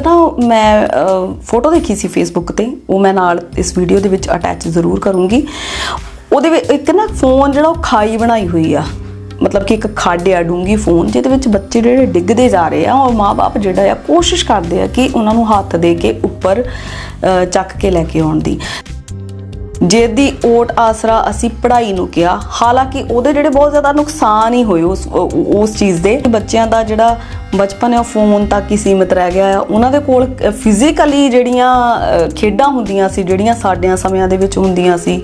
ਨਾ ਮੈਂ ਫੋਟੋ ਦੇਖੀ ਸੀ ਫੇਸਬੁੱਕ ਤੇ, ਉਹ ਮੈਂ ਨਾਲ ਇਸ ਵੀਡੀਓ ਦੇ ਵਿੱਚ ਅਟੈਚ ਜ਼ਰੂਰ ਕਰੂੰਗੀ। ਉਹਦੇ ਵਿੱਚ ਇੱਕ ਨਾ ਫੋਨ ਜਿਹੜਾ ਉਹ ਖਾਈ ਬਣਾਈ ਹੋਈ ਆ। ਮਤਲਬ ਕਿ ਇੱਕ ਖੱਡ ਆ ਡੂੰਗੀ ਫੋਨ ਜਿਹਦੇ ਵਿੱਚ ਬੱਚੇ ਜਿਹੜੇ ਡਿੱਗਦੇ ਜਾ ਰਹੇ ਆ, ਔਰ ਮਾਪੇ ਜਿਹੜਾ ਆ ਕੋਸ਼ਿਸ਼ ਕਰਦੇ ਆ ਕਿ ਉਹਨਾਂ ਨੂੰ ਹੱਥ ਦੇ ਕੇ ਉੱਪਰ ਚੱਕ ਕੇ ਲੈ ਕੇ ਆਉਣ ਦੀ। ਜਿਹਦੀ ਓਟ ਆਸਰਾ ਅਸੀਂ ਪੜ੍ਹਾਈ ਨੂੰ ਕਿਹਾ। ਹਾਲਾਂਕਿ ਉਹਦੇ ਜਿਹੜੇ ਬਹੁਤ ਜ਼ਿਆਦਾ ਨੁਕਸਾਨ ਹੀ ਹੋਏ ਉਸ ਉਸ ਚੀਜ਼ ਦੇ। ਬੱਚਿਆਂ ਦਾ ਜਿਹੜਾ ਬਚਪਨ ਹੈ, ਉਹ ਫੋਨ ਤੱਕ ਹੀ ਸੀਮਿਤ ਰਹਿ ਗਿਆ ਆ ਉਹਨਾਂ ਦੇ ਕੋਲ ਫਿਜ਼ੀਕਲੀ ਜਿਹੜੀਆਂ ਖੇਡਾਂ ਹੁੰਦੀਆਂ ਸੀ, ਜਿਹੜੀਆਂ ਸਾਡਿਆਂ ਸਮਿਆਂ ਦੇ ਵਿੱਚ ਹੁੰਦੀਆਂ ਸੀ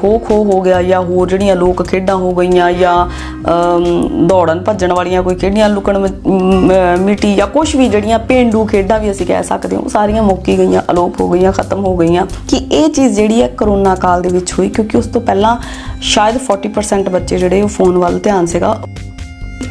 ਖੋ ਖੋ ਹੋ ਗਿਆ ਜਾਂ ਹੋਰ ਜਿਹੜੀਆਂ ਲੋਕ ਖੇਡਾਂ ਹੋ ਗਈਆਂ ਜਾਂ ਦੌੜਨ ਭੱਜਣ ਵਾਲੀਆਂ ਕੋਈ ਖੇਡੀਆਂ, ਲੁਕਣ ਮਿੱਟੀ ਜਾਂ ਕੁਝ ਵੀ ਜਿਹੜੀਆਂ ਪੇਂਡੂ ਖੇਡਾਂ ਵੀ ਅਸੀਂ ਕਹਿ ਸਕਦੇ ਹਾਂ, ਉਹ ਸਾਰੀਆਂ ਮੁੱਕੀ ਗਈਆਂ, ਅਲੋਪ ਹੋ ਗਈਆਂ, ਖਤਮ ਹੋ ਗਈਆਂ। ਕਿ ਇਹ ਚੀਜ਼ ਜਿਹੜੀ ਹੈ ਕਰੋਨਾ ਕਾਲ ਦੇ ਵਿੱਚ ਹੋਈ, ਕਿਉਂਕਿ ਉਸ ਤੋਂ ਪਹਿਲਾਂ ਸ਼ਾਇਦ 40% ਬੱਚੇ ਜਿਹੜੇ ਉਹ ਫੋਨ ਵੱਲ ਧਿਆਨ ਸੀਗਾ।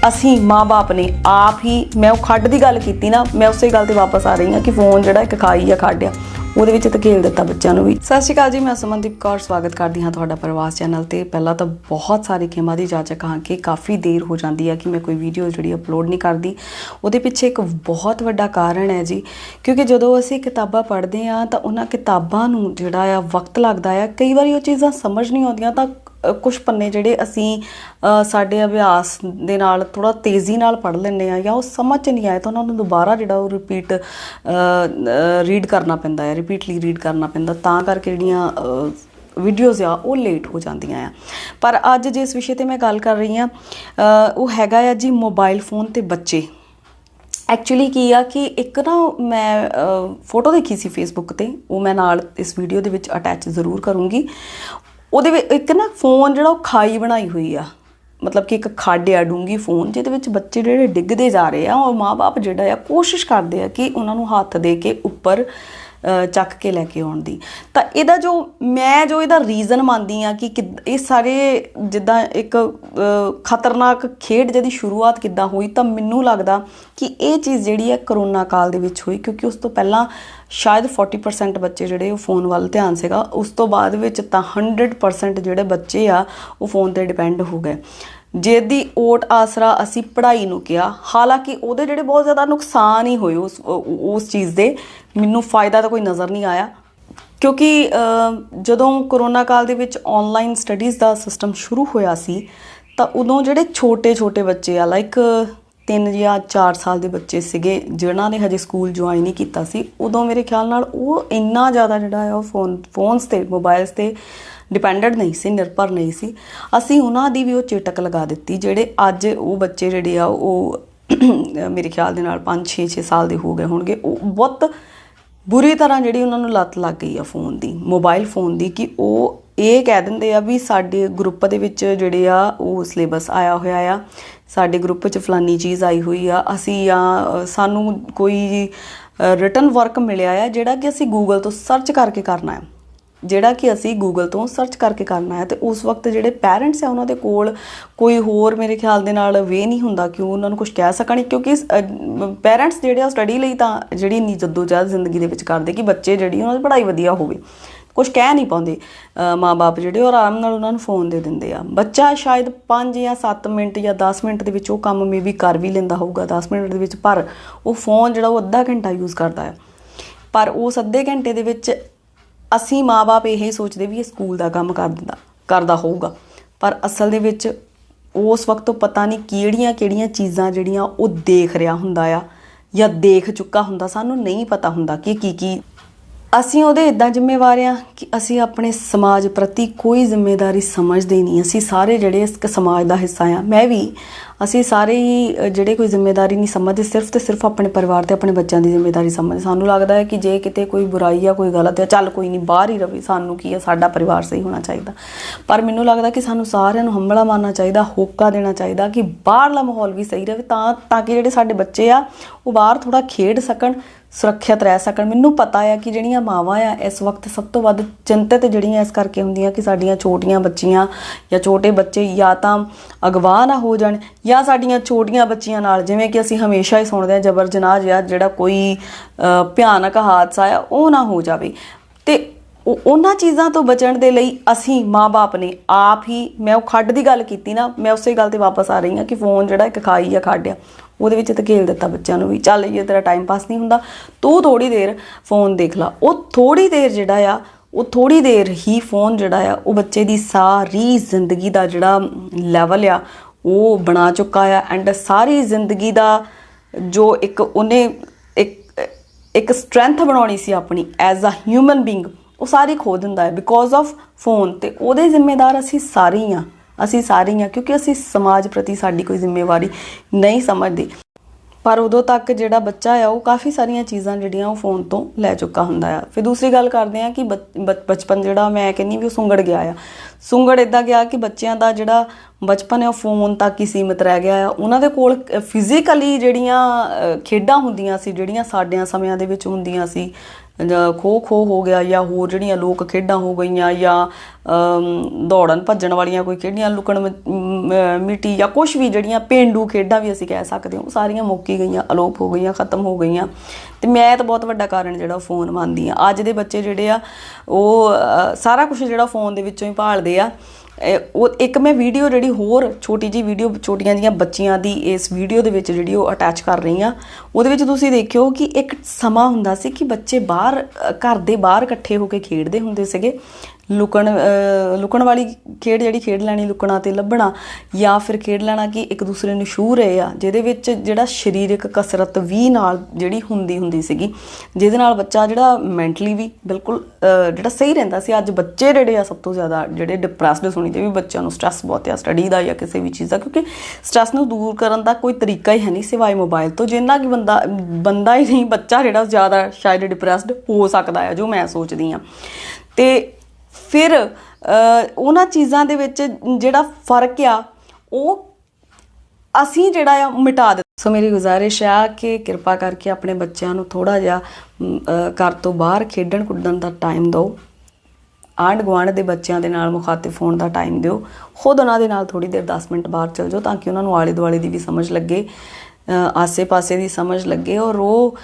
ਅਸੀਂ ਮਾਪੇ ਨੇ ਆਪ ਹੀ, ਮੈਂ ਉਹ ਖੱਡ ਦੀ ਗੱਲ ਕੀਤੀ ਨਾ, ਮੈਂ ਉਸੇ ਗੱਲ ਤੇ ਵਾਪਸ ਆ ਰਹੀ ਹਾਂ ਕਿ ਫੋਨ ਜਿਹੜਾ ਇੱਕ ਖਾਈ ਆ ਖੱਡ ਆ ਉਹਦੇ ਵਿੱਚ ਧਕੇਲ ਦਿੱਤਾ ਬੱਚਿਆਂ ਨੂੰ ਵੀ। ਸਤਿ ਸ਼੍ਰੀ ਅਕਾਲ ਜੀ, ਮੈਂ ਸੁਮਨਦੀਪ ਕੌਰ, ਸਵਾਗਤ ਕਰਦੀ ਹਾਂ ਤੁਹਾਡਾ ਪ੍ਰਵਾਸ ਚੈਨਲ ਤੇ। ਪਹਿਲਾਂ ਤਾਂ ਬਹੁਤ ਸਾਰੇ ਖੇਮਾ ਦੀ ਜਾਚਕ ਹਾਂ ਕਿ ਕਾਫੀ ਦੇਰ ਹੋ ਜਾਂਦੀ ਹੈ ਕਿ ਮੈਂ ਕੋਈ ਵੀਡੀਓ ਜਿਹੜੀ ਅਪਲੋਡ ਨਹੀਂ ਕਰਦੀ। ਉਹਦੇ ਪਿੱਛੇ ਇੱਕ ਬਹੁਤ ਵੱਡਾ ਕਾਰਨ ਹੈ ਜੀ, ਕਿਉਂਕਿ ਜਦੋਂ ਅਸੀਂ ਕਿਤਾਬਾਂ ਪੜ੍ਹਦੇ ਹਾਂ ਤਾਂ ਉਹਨਾਂ ਕਿਤਾਬਾਂ ਨੂੰ ਜਿਹੜਾ ਆ ਵਕਤ ਲੱਗਦਾ ਆ। ਕਈ ਵਾਰੀ ਉਹ ਚੀਜ਼ਾਂ ਸਮਝ ਨਹੀਂ ਆਉਂਦੀਆਂ ਤਾਂ ਕੁਝ ਪੰਨੇ ਜਿਹੜੇ ਅਸੀਂ ਸਾਡੇ ਅਭਿਆਸ ਦੇ ਨਾਲ ਥੋੜਾ ਤੇਜ਼ੀ ਨਾਲ ਪੜ੍ਹ ਲੈਂਦੇ ਆ ਜਾਂ ਉਹ ਸਮਝ 'ਚ ਨਹੀਂ ਆਏ ਤਾਂ ਉਹਨਾਂ ਨੂੰ ਦੁਬਾਰਾ ਜਿਹੜਾ ਉਹ ਰਿਪੀਟ ਰੀਡ ਕਰਨਾ ਪੈਂਦਾ ਹੈ ਰਿਪੀਟਲੀ ਰੀਡ ਕਰਨਾ ਪੈਂਦਾ ਤਾਂ ਕਰਕੇ ਜਿਹੜੀਆਂ ਵੀਡੀਓਜ਼ ਆ ਉਹ ਲੇਟ ਹੋ ਜਾਂਦੀਆਂ ਆ। ਪਰ ਅੱਜ ਜਿਸ ਵਿਸ਼ੇ ਤੇ ਮੈਂ ਗੱਲ ਕਰ ਰਹੀ ਆ ਉਹ ਹੈਗਾ ਆ ਜੀ ਮੋਬਾਈਲ ਫੋਨ ਤੇ ਬੱਚੇ। ਐਕਚੁਅਲੀ ਕੀ ਆ ਕਿ ਇੱਕ ਨਾ ਮੈਂ ਫੋਟੋ ਦੇਖੀ ਸੀ ਫੇਸਬੁੱਕ ਤੇ, ਉਹ ਮੈਂ ਨਾਲ ਇਸ ਵੀਡੀਓ ਦੇ ਵਿੱਚ ਅਟੈਚ ਜ਼ਰੂਰ ਕਰੂੰਗੀ। ਉਹਦੇ ਵਿੱਚ ਇੱਕ ਨਾ ਫੋਨ ਜਿਹੜਾ ਉਹ ਖਾਈ ਬਣਾਈ ਹੋਈ ਆ। ਮਤਲਬ ਕਿ ਇੱਕ ਖੱਡ ਆ ਡੂੰਗੀ ਫੋਨ, ਜਿਹਦੇ ਵਿੱਚ ਬੱਚੇ ਜਿਹੜੇ ਡਿੱਗਦੇ ਜਾ ਰਹੇ ਆ ਔਰ ਮਾਪੇ ਜਿਹੜਾ ਆ ਕੋਸ਼ਿਸ਼ ਕਰਦੇ ਆ ਕਿ ਉਹਨਾਂ ਨੂੰ ਹੱਥ ਦੇ ਕੇ ਉੱਪਰ ਚੱਕ ਕੇ ਲੈ ਕੇ ਆਉਣ ਦੀ। ਤਾਂ ਇਹਦਾ ਜੋ, ਮੈਂ ਜੋ ਇਹਦਾ ਰੀਜ਼ਨ ਮੰਨਦੀ ਆ ਕਿ ਕਿੱਦ- ਇਹ ਸਾਰੇ ਜਿੱਦਾਂ ਇੱਕ ਖਤਰਨਾਕ ਖੇਡ ਜਿਹਦੀ ਸ਼ੁਰੂਆਤ ਕਿੱਦਾਂ ਹੋਈ, ਤਾਂ ਮੈਨੂੰ ਲੱਗਦਾ ਕਿ ਇਹ ਚੀਜ਼ ਜਿਹੜੀ ਹੈ ਕਰੋਨਾ ਕਾਲ ਦੇ ਵਿੱਚ ਹੋਈ, ਕਿਉਂਕਿ ਉਸ ਤੋਂ ਪਹਿਲਾਂ ਸ਼ਾਇਦ 40% ਬੱਚੇ ਜਿਹੜੇ ਉਹ ਫੋਨ ਵੱਲ ਧਿਆਨ ਸੀਗਾ, ਉਸ ਤੋਂ ਬਾਅਦ ਵਿੱਚ ਤਾਂ 100% ਜਿਹੜੇ ਬੱਚੇ ਆ, ਉਹ ਫੋਨ ਤੇ ਡਿਪੈਂਡ ਹੋ ਗਏ। ਜਿਹਦੀ ਓਟ ਆਸਰਾ ਅਸੀਂ ਪੜ੍ਹਾਈ ਨੂੰ ਕਿਹਾ। ਹਾਲਾਂਕਿ ਉਹਦੇ ਜਿਹੜੇ ਬਹੁਤ ਜ਼ਿਆਦਾ ਨੁਕਸਾਨ ਹੀ ਹੋਏ ਉਸ ਉਸ ਚੀਜ਼ ਦੇ, ਮੈਨੂੰ ਫਾਇਦਾ ਤਾਂ ਕੋਈ ਨਜ਼ਰ ਨਹੀਂ ਆਇਆ। ਕਿਉਂਕਿ ਜਦੋਂ ਕਰੋਨਾ ਕਾਲ ਦੇ ਵਿੱਚ ਆਨਲਾਈਨ ਸਟੱਡੀਜ਼ ਦਾ ਸਿਸਟਮ ਸ਼ੁਰੂ ਹੋਇਆ ਸੀ, ਤਾਂ ਉਦੋਂ ਜਿਹੜੇ ਛੋਟੇ-ਛੋਟੇ ਬੱਚੇ ਆ ਲਾਈਕ 3 ਜਾਂ 4 ਸਾਲ ਦੇ ਬੱਚੇ ਸੀਗੇ, ਜਿਨ੍ਹਾਂ ਨੇ ਹਜੇ ਸਕੂਲ ਜੁਆਇਨ ਨਹੀਂ ਕੀਤਾ ਸੀ, ਉਦੋਂ ਮੇਰੇ ਖਿਆਲ ਨਾਲ ਉਹ ਇੰਨਾ ਜ਼ਿਆਦਾ ਜਿਹੜਾ ਹੈ, ਉਹ ਫੋਨ ਫੋਨਸ ਤੇ ਮੋਬਾਈਲਸ ਤੇ ਡਿਪੈਂਡੈਂਟ ਨਹੀਂ ਸੀ, ਨਿਰਭਰ ਨਹੀਂ ਸੀ। ਅਸੀਂ ਉਹਨਾਂ ਦੀ ਵੀ ਉਹ ਚੇਟਕ ਲਗਾ ਦਿੱਤੀ, ਜਿਹੜੇ ਅੱਜ ਉਹ ਬੱਚੇ ਜਿਹੜੇ ਆ, ਉਹ ਮੇਰੇ ਖਿਆਲ ਦੇ ਨਾਲ 5 6 6 ਸਾਲ ਦੇ ਹੋ ਗਏ ਹੋਣਗੇ। ਉਹ ਬਹੁਤ ਬੁਰੀ ਤਰ੍ਹਾਂ ਜਿਹੜੀ ਉਹਨਾਂ ਨੂੰ ਲੱਤ ਲੱਗ ਗਈ ਆ ਫੋਨ ਦੀ, ਮੋਬਾਈਲ ਫੋਨ ਦੀ, ਕਿ ਉਹ ਇਹ ਕਹਿ ਦਿੰਦੇ ਆ ਵੀ ਸਾਡੇ ਗਰੁੱਪ ਦੇ ਵਿੱਚ ਜਿਹੜੇ ਆ, ਉਹ ਸਿਲੇਬਸ ਆਇਆ ਹੋਇਆ ਆ। ਸਾਡੇ ਗਰੁੱਪ 'ਚ ਫਲਾਨੀ ਚੀਜ਼ ਆਈ ਹੋਈ ਆ। ਅਸੀਂ ਆ ਸਾਨੂੰ ਕੋਈ ਰਿਟਨ ਵਰਕ ਮਿਲਿਆ ਆ, ਜਿਹੜਾ ਕਿ ਅਸੀਂ ਗੂਗਲ ਤੋਂ ਸਰਚ ਕਰਕੇ ਕਰਨਾ ਹੈ ਜਿਹੜਾ ਕਿ ਅਸੀਂ ਗੂਗਲ ਤੋਂ ਸਰਚ ਕਰਕੇ ਕਰਨਾ ਹੈ ਤੇ ਉਸ ਵਕਤ ਜਿਹੜੇ ਪੈਰੈਂਟਸ ਆ ਉਹਨਾਂ ਦੇ ਕੋਲ ਕੋਈ ਹੋਰ ਮੇਰੇ ਖਿਆਲ ਦੇ ਨਾਲ ਵੇ ਨਹੀਂ ਹੁੰਦਾ ਕਿ ਉਹ ਉਹਨਾਂ ਨੂੰ ਕੁਝ ਕਹਿ ਸਕਣ ਕਿਉਂਕਿ ਪੈਰੈਂਟਸ ਜਿਹੜੇ ਆ ਸਟੱਡੀ ਲਈ ਤਾਂ ਜਿਹੜੀ ਇੰਨੀ ਜਦੋਜਹਿਦ ਜ਼ਿੰਦਗੀ ਦੇ ਵਿੱਚ ਕਰਦੇ ਕਿ ਬੱਚੇ ਜਿਹੜੀ ਉਹਨਾਂ ਦੀ ਪੜ੍ਹਾਈ ਵਧੀਆ ਹੋਵੇ। ਕੁਝ ਕਹਿ ਨਹੀਂ ਪਾਉਂਦੇ। ਅ, ਮਾਂ-ਬਾਪ ਜਿਹੜੇ ਉਹ ਆਰਾਮ ਨਾਲ ਉਹਨਾਂ ਨੂੰ ਫੋਨ ਦੇ ਦਿੰਦੇ ਆ। ਬੱਚਾ ਸ਼ਾਇਦ 5 ਜਾਂ 7 ਮਿੰਟ ਜਾਂ 10 ਮਿੰਟ ਦੇ ਵਿੱਚ ਉਹ ਕੰਮ ਮੇਬੀ ਕਰ ਵੀ ਲੈਂਦਾ ਹੋਊਗਾ 10 ਮਿੰਟ ਦੇ ਵਿੱਚ ਪਰ ਉਹ ਫੋਨ ਜਿਹੜਾ ਉਹ ਅੱਧਾ ਘੰਟਾ ਯੂਜ਼ ਕਰਦਾ ਹੈ। ਪਰ ਉਸ ਅੱਧੇ ਘੰਟੇ ਦੇ ਵਿੱਚ ਅਸੀਂ ਮਾਪੇ ਇਹ ਸੋਚਦੇ ਵੀ ਇਹ ਸਕੂਲ ਦਾ ਕੰਮ ਕਰ ਦਿੰਦਾ, ਕਰਦਾ ਹੋਊਗਾ। ਪਰ ਅਸਲ ਦੇ ਵਿੱਚ ਉਸ ਵਕਤ ਤੋਂ ਪਤਾ ਨਹੀਂ ਕਿਹੜੀਆਂ-ਕਿਹੜੀਆਂ ਚੀਜ਼ਾਂ ਜਿਹੜੀਆਂ ਉਹ ਦੇਖ ਰਿਹਾ ਹੁੰਦਾ ਆ ਜਾਂ ਦੇਖ ਚੁੱਕਾ ਹੁੰਦਾ, ਸਾਨੂੰ ਨਹੀਂ ਪਤਾ ਹੁੰਦਾ ਕਿ ਕੀ ਕੀ। ਅਸੀਂ ਉਹਦੇ ਇਦਾਂ ਜ਼ਿੰਮੇਵਾਰ ਆ ਕਿ ਅਸੀਂ ਆਪਣੇ ਸਮਾਜ ਪ੍ਰਤੀ ਕੋਈ ਜ਼ਿੰਮੇਵਾਰੀ ਸਮਝਦੇ ਨਹੀਂ। ਅਸੀਂ ਸਾਰੇ ਜਿਹੜੇ ਇਸ ਸਮਾਜ ਦਾ ਹਿੱਸਾ ਆ, ਮੈਂ ਵੀ ਅਸੀਂ ਸਾਰੇ ਹੀ ਜਿਹੜੇ ਕੋਈ ਜ਼ਿੰਮੇਵਾਰੀ ਨਹੀਂ ਸਮਝਦੇ, ਸਿਰਫ ਤੇ ਸਿਰਫ ਆਪਣੇ ਪਰਿਵਾਰ ਤੇ ਆਪਣੇ ਬੱਚਿਆਂ ਦੀ ਜ਼ਿੰਮੇਵਾਰੀ ਸਮਝਦੇ। ਸਾਨੂੰ ਲੱਗਦਾ ਹੈ ਕਿ ਜੇ ਕਿਤੇ ਕੋਈ ਬੁਰਾਈ ਆ ਕੋਈ ਗਲਤ ਆ ਚੱਲ ਕੋਈ ਨਹੀਂ, ਬਾਹਰ ਹੀ ਰਵੇ। ਸਾਨੂੰ ਕੀ ਆ ਸਾਡਾ ਪਰਿਵਾਰ ਸਹੀ ਹੋਣਾ ਚਾਹੀਦਾ। ਪਰ ਮੈਨੂੰ ਲੱਗਦਾ ਕਿ ਸਾਨੂੰ ਸਾਰਿਆਂ ਨੂੰ ਹੰਬਲਾ ਮਾਰਨਾ ਚਾਹੀਦਾ, ਹੋਕਾ ਦੇਣਾ ਚਾਹੀਦਾ ਕਿ ਬਾਹਰਲਾ ਮਾਹੌਲ ਵੀ ਸਹੀ ਰਹੇ ਤਾਂ ਤਾਂ ਕਿ ਜਿਹੜੇ ਸਾਡੇ ਬੱਚੇ ਆ, ਉਹ ਬਾਹਰ ਥੋੜਾ ਖੇਡ ਸਕਣ, ਸੁਰੱਖਿਅਤ ਰਹਿ ਸਕਣ। ਮੈਨੂੰ ਪਤਾ ਆ ਕਿ ਜਿਹੜੀਆਂ ਮਾਵਾਂ ਆ, ਇਸ ਵਕਤ ਸਭ ਤੋਂ ਵੱਧ ਚਿੰਤਤ ਜਿਹੜੀਆਂ ਇਸ ਕਰਕੇ ਹੁੰਦੀਆਂ ਕਿ ਸਾਡੀਆਂ ਛੋਟੀਆਂ ਬੱਚੀਆਂ ਜਾਂ ਛੋਟੇ ਬੱਚੇ ਜਾਂ ਤਾਂ ਅਗਵਾ ਨਾ ਹੋ ਜਾਣ ਜਾਂ ਸਾਡੀਆਂ ਛੋਟੀਆਂ ਬੱਚੀਆਂ ਨਾਲ, ਜਿਵੇਂ ਕਿ ਅਸੀਂ ਹਮੇਸ਼ਾ ਹੀ ਸੁਣਦੇ ਹਾਂ, ਜਬਰ ਜਨਾਹ ਜਾਂ ਜਿਹੜਾ ਕੋਈ ਭਿਆਨਕ ਹਾਦਸਾ ਆ, ਉਹ ਨਾ ਹੋ ਜਾਵੇ। ਤੇ ਉਹ- ਉਹਨਾਂ ਚੀਜ਼ਾਂ ਤੋਂ ਬਚਣ ਦੇ ਲਈ ਅਸੀਂ ਮਾਪੇ ਨੇ ਆਪ ਹੀ, ਮੈਂ ਉਹ ਖੱਡ ਦੀ ਗੱਲ ਕੀਤੀ ਨਾ, ਮੈਂ ਉਸੇ ਗੱਲ ਤੇ ਵਾਪਸ ਆ ਰਹੀ ਹਾਂ ਕਿ ਫੋਨ ਜਿਹੜਾ ਇੱਕ ਖਾਈ ਆ ਖੱਡ ਆ ਉਹਦੇ ਵਿੱਚ ਧਕੇਲ ਦਿੱਤਾ ਬੱਚਿਆਂ ਨੂੰ ਵੀ, ਚੱਲ ਜੇ ਤੇਰਾ ਟਾਈਮ ਪਾਸ ਨਹੀਂ ਹੁੰਦਾ। ਤੂੰ ਥੋੜੀ ਦੇਰ ਫੋਨ ਦੇਖ ਲਾ। ਉਹ ਥੋੜੀ ਦੇਰ ਜਿਹੜਾ ਆ, ਉਹ ਥੋੜੀ ਦੇਰ ਹੀ ਫੋਨ ਜਿਹੜਾ ਆ, ਉਹ ਬੱਚੇ ਦੀ ਸਾਰੀ ਜ਼ਿੰਦਗੀ ਦਾ ਜਿਹੜਾ ਲੈਵਲ ਆ ਉਹ ਬਣਾ ਚੁੱਕਾ ਆ ਐਂਡ ਸਾਰੀ ਜ਼ਿੰਦਗੀ ਦਾ ਜੋ ਇੱਕ ਉਹਨੇ ਇੱਕ ਇੱਕ ਸਟਰੈਂਥ ਬਣਾਉਣੀ ਸੀ ਆਪਣੀ ਐਜ਼ ਅ ਹਿਊਮਨ ਬੀਇੰਗ ਉਹ ਸਾਰੀ ਖੋ ਦਿੰਦਾ ਹੈ ਬਿਕੋਜ਼ ਆਫ ਫੋਨ ਤੇ ਉਹਦੇ ਜ਼ਿੰਮੇਦਾਰ ਅਸੀਂ ਸਾਰੇ ਹੀ ਆ ਅਸੀਂ ਸਾਰੇ ਹੀ ਆ ਕਿਉਂਕਿ ਅਸੀਂ ਸਮਾਜ ਪ੍ਰਤੀ ਸਾਡੀ ਕੋਈ ਜ਼ਿੰਮੇਵਾਰੀ ਨਹੀਂ ਸਮਝਦੇ। ਪਰ ਉਦੋਂ ਤੱਕ ਜਿਹੜਾ ਬੱਚਾ ਆ, ਉਹ ਕਾਫੀ ਸਾਰੀਆਂ ਚੀਜ਼ਾਂ ਜਿਹੜੀਆਂ ਉਹ ਫੋਨ ਤੋਂ ਲੈ ਚੁੱਕਾ ਹੁੰਦਾ ਆ। ਫਿਰ ਦੂਸਰੀ ਗੱਲ ਕਰਦੇ ਆ ਕਿ ਬੱਚ- ਬੱਚ- ਬਚਪਨ ਜਿਹੜਾ ਮੈਂ ਕਹਿੰਨੀ ਵੀ ਉਹ ਸੁੰਗੜ ਗਿਆ ਆ। ਸੁੰਗੜ ਇਦਾਂ ਗਿਆ ਕਿ ਬੱਚਿਆਂ ਦਾ ਜਿਹੜਾ ਬਚਪਨ ਹੈ ਉਹ ਫੋਨ ਤੱਕ ਹੀ ਸੀਮਿਤ ਰਹਿ ਗਿਆ ਆ। ਉਹਨਾਂ ਦੇ ਕੋਲ ਫਿਜ਼ੀਕਲੀ ਜਿਹੜੀਆਂ ਖੇਡਾਂ ਹੁੰਦੀਆਂ ਸੀ, ਜਿਹੜੀਆਂ ਸਾਡਿਆਂ ਸਮਿਆਂ ਦੇ ਵਿੱਚ ਹੁੰਦੀਆਂ ਸੀ, ਜਾਂ ਖੋ ਖੋ ਹੋ ਗਿਆ ਜਾਂ ਹੋਰ ਜਿਹੜੀਆਂ ਲੋਕ ਖੇਡਾਂ ਹੋ ਗਈਆਂ ਜਾਂ ਦੌੜਨ ਭੱਜਣ ਵਾਲੀਆਂ ਕੋਈ ਖੇਡੀਆਂ ਲੁਕਣ ਮਿੱਟੀ ਜਾਂ ਕੁਝ ਵੀ ਜਿਹੜੀਆਂ ਪੇਂਡੂ ਖੇਡਾਂ ਵੀ ਅਸੀਂ ਕਹਿ ਸਕਦੇ ਹਾਂ, ਉਹ ਸਾਰੀਆਂ ਮੁੱਕ ਗਈਆਂ, ਅਲੋਪ ਹੋ ਗਈਆਂ, ਖਤਮ ਹੋ ਗਈਆਂ। ਤੇ ਮੈਂ ਤਾਂ ਬਹੁਤ ਵੱਡਾ ਕਾਰਨ ਜਿਹੜਾ ਫੋਨ ਮੰਨਦੀ ਆ ਅੱਜ ਦੇ ਬੱਚੇ ਜਿਹੜੇ ਆ, ਉਹ ਸਾਰਾ ਕੁਝ ਜਿਹੜਾ ਫੋਨ ਦੇ ਵਿੱਚੋਂ ਹੀ ਭਾਲਦੇ ਆ। ਉਹ ਇੱਕ ਮੈਂ ਵੀਡੀਓ ਜਿਹੜੀ ਹੋਰ ਛੋਟੀ ਜੀ ਵੀਡੀਓ ਛੋਟੀਆਂ ਜੀਆਂ ਬੱਚੀਆਂ ਦੀ ਇਸ ਵੀਡੀਓ ਦੇ ਵਿੱਚ ਜਿਹੜੀ ਉਹ ਅਟੈਚ ਕਰ ਰਹੀ ਆ ਉਹਦੇ ਵਿੱਚ ਤੁਸੀਂ ਦੇਖਿਓ ਕਿ ਇੱਕ ਸਮਾਂ ਹੁੰਦਾ ਸੀ ਕਿ ਬੱਚੇ ਬਾਹਰ, ਘਰ ਦੇ ਬਾਹਰ ਇਕੱਠੇ ਹੋ ਕੇ ਖੇਡਦੇ ਹੁੰਦੇ ਸੀਗੇ। ਲੁਕਣ ਲੁਕਣ ਵਾਲੀ ਖੇਡ ਜਿਹੜੀ ਖੇਡ ਲੈਣੀ, ਲੁਕਣਾ ਤੇ ਲੱਭਣਾ, ਜਾਂ ਫਿਰ ਖੇਡ ਲੈਣਾ ਕਿ ਇੱਕ ਦੂਸਰੇ ਨੂੰ ਛੂਹ ਰਹੇ ਆ, ਜਿਹਦੇ ਵਿੱਚ ਜਿਹੜਾ ਸਰੀਰਕ ਕਸਰਤ ਵੀ ਨਾਲ ਜਿਹੜੀ ਹੁੰਦੀ ਹੁੰਦੀ ਸੀਗੀ। ਜਿਹਦੇ ਨਾਲ ਬੱਚਾ ਜਿਹੜਾ ਮੈਂਟਲੀ ਵੀ ਬਿਲਕੁਲ ਜਿਹੜਾ ਸਹੀ ਰਹਿੰਦਾ ਸੀ। ਅੱਜ ਬੱਚੇ ਜਿਹੜੇ ਆ ਸਭ ਤੋਂ ਜ਼ਿਆਦਾ ਜਿਹੜੇ ਡਿਪਰੈਸਡ ਸੁਣੀਦੇ ਵੀ ਬੱਚਿਆਂ ਨੂੰ ਸਟ੍ਰੈਸ ਬਹੁਤ ਆ ਸਟੱਡੀ ਦਾ ਜਾਂ ਕਿਸੇ ਵੀ ਚੀਜ਼ ਦਾ, ਕਿਉਂਕਿ ਸਟ੍ਰੈਸ ਨੂੰ ਦੂਰ ਕਰਨ ਦਾ ਕੋਈ ਤਰੀਕਾ ਹੀ ਹੈ ਨਹੀਂ ਸਿਵਾਏ ਮੋਬਾਈਲ ਤੋਂ। ਜਿੰਨਾ ਕਿ ਬੰਦਾ ਬੰਦਾ ਹੀ ਨਹੀਂ, ਬੱਚਾ ਜਿਹੜਾ ਜ਼ਿਆਦਾ ਸ਼ਾਇਦ ਡਿਪਰੈਸਡ ਹੋ ਸਕਦਾ ਹੈ ਜੋ ਮੈਂ ਸੋਚਦੀ ਆ ਤੇ ਫਿਰ ਉਹਨਾਂ ਚੀਜ਼ਾਂ ਦੇ ਵਿੱਚ ਜਿਹੜਾ ਫ਼ਰਕ ਆ, ਉਹ ਅਸੀਂ ਜਿਹੜਾ ਆ ਮਿਟਾ ਦਿੱਤਾ। ਸੋ ਮੇਰੀ ਗੁਜ਼ਾਰਿਸ਼ ਆ ਕਿ ਕਿਰਪਾ ਕਰਕੇ ਆਪਣੇ ਬੱਚਿਆਂ ਨੂੰ ਥੋੜਾ ਜਿਹਾ ਘਰ ਤੋਂ ਬਾਹਰ ਖੇਡਣ ਕੁੱਦਣ ਦਾ ਟਾਈਮ ਦਿਓ। ਆਂਢ ਗੁਆਂਢ ਦੇ ਬੱਚਿਆਂ ਦੇ ਨਾਲ ਮੁਖਾਤਿਬ ਹੋਣ ਦਾ ਟਾਈਮ ਦਿਓ। ਖੁਦ ਉਹਨਾਂ ਦੇ ਨਾਲ ਥੋੜੀ ਦੇਰ 10 ਮਿੰਟ ਬਾਹਰ ਚਲ ਜਾਓ ਤਾਂ ਕਿ ਉਹਨਾਂ ਨੂੰ ਆਲੇ ਦੁਆਲੇ ਦੀ ਵੀ ਸਮਝ ਲੱਗੇ ਆਸੇ-ਪਾਸੇ ਦੀ ਸਮਝ ਲੱਗੇ ਔਰ ਉਹ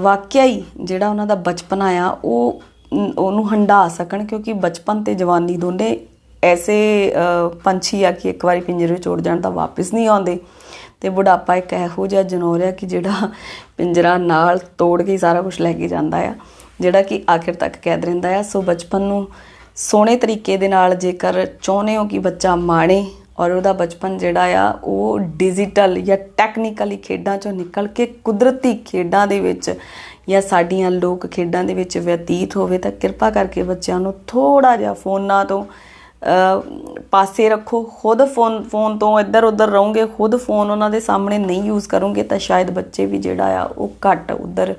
ਵਾਕਿਆ ਹੀ ਜਿਹੜਾ ਉਹਨਾਂ ਦਾ ਬਚਪਨ ਆਇਆ ਉਹ ਉਹਨੂੰ ਹੰਢਾ ਸਕਣ ਕਿਉਂਕਿ ਬਚਪਨ ਤੇ ਜਵਾਨੀ ਦੋਨੇ ਐਸੇ ਪੰਛੀ ਆ ਕਿ ਇੱਕ ਵਾਰੀ ਪਿੰਜਰੇ ਵਿੱਚ ਉੜ ਜਾਣ ਤਾਂ ਵਾਪਸ ਨਹੀਂ ਆਉਂਦੇ। ਤੇ ਬੁਢਾਪਾ ਇੱਕ ਇਹੋ ਜਿਹਾ ਜਨੌਰ ਆ ਕਿ ਜਿਹੜਾ ਪਿੰਜਰਾ ਨਾਲ ਤੋੜ ਕੇ ਸਾਰਾ ਕੁਝ ਲੈ ਕੇ ਜਾਂਦਾ ਆ। ਜਿਹੜਾ ਕਿ ਆਖਿਰ ਤੱਕ ਕੈਦ ਰਹਿੰਦਾ ਆ। ਸੋ ਬਚਪਨ ਨੂੰ ਸੋਹਣੇ ਤਰੀਕੇ ਦੇ ਨਾਲ ਜੇਕਰ ਚਾਹੁੰਦੇ ਹੋ ਕਿ ਬੱਚਾ ਮਾਣੇ ਔਰ ਉਹਦਾ ਬਚਪਨ ਜਿਹੜਾ ਆ, ਉਹ ਡਿਜੀਟਲ ਜਾਂ ਟੈਕਨੀਕਲੀ ਖੇਡਾਂ ਚੋਂ ਨਿਕਲ ਕੇ ਕੁਦਰਤੀ ਖੇਡਾਂ ਦੇ ਵਿੱਚ ਜਾਂ ਸਾਡੀਆਂ ਲੋਕ ਖੇਡਾਂ ਦੇ ਵਿੱਚ ਬਤੀਤ ਹੋਵੇ ਤਾਂ ਕਿਰਪਾ ਕਰਕੇ ਬੱਚਿਆਂ ਨੂੰ ਥੋੜਾ ਜਿਹਾ ਫੋਨਾਂ ਤੋਂ ਪਾਸੇ ਰੱਖੋ। ਖੁਦ ਫੋਨ ਫੋਨ ਤੋਂ ਇੱਧਰ ਉੱਧਰ ਰਹੋਗੇ, ਖੁਦ ਫੋਨ ਉਹਨਾਂ ਦੇ ਸਾਹਮਣੇ ਨਹੀਂ ਯੂਜ਼ ਕਰੋਗੇ ਤਾਂ ਸ਼ਾਇਦ ਬੱਚੇ ਵੀ ਜਿਹੜਾ ਆ, ਉਹ ਘੱਟ ਉੱਧਰ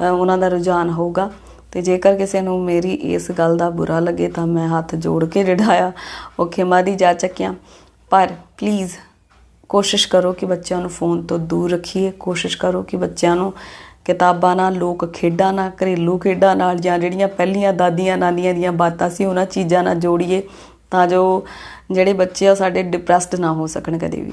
ਉਹਨਾਂ ਦਾ ਰੁਝਾਨ ਹੋਊਗਾ। ਤੇ ਜੇਕਰ ਕਿਸੇ ਨੂੰ ਮੇਰੀ ਇਸ ਗੱਲ ਦਾ ਬੁਰਾ ਲੱਗੇ ਤਾਂ ਮੈਂ ਹੱਥ ਜੋੜ ਕੇ ਜਿਹੜਾ ਆ, ਉਹ ਖਿਮਾ ਦੀ ਜਾ ਚੱਕਿਆ। ਪਰ ਪਲੀਜ਼ ਕੋਸ਼ਿਸ਼ ਕਰੋ ਕਿ ਬੱਚਿਆਂ ਨੂੰ ਫੋਨ ਤੋਂ ਦੂਰ ਰੱਖੀਏ। ਕੋਸ਼ਿਸ਼ ਕਰੋ ਕਿ ਬੱਚਿਆਂ ਨੂੰ ਕਿਤਾਬਾਂ ਨਾਲ, ਲੋਕ ਖੇਡਾਂ ਨਾਲ, ਘਰੇਲੂ ਖੇਡਾਂ ਨਾਲ ਜਾਂ ਜਿਹੜੀਆਂ ਪਹਿਲੀਆਂ ਦਾਦੀਆਂ ਨਾਨੀਆਂ ਦੀਆਂ ਬਾਤਾਂ ਸੀ, ਉਹਨਾਂ ਚੀਜ਼ਾਂ ਨਾਲ ਜੋੜੀਏ ਤਾਂ ਜੋ ਜਿਹੜੇ ਬੱਚੇ ਆ ਉਹ ਸਾਡੇ ਡਿਪਰੈਸਡ ਨਾ ਹੋ ਸਕਣ ਕਦੇ ਵੀ।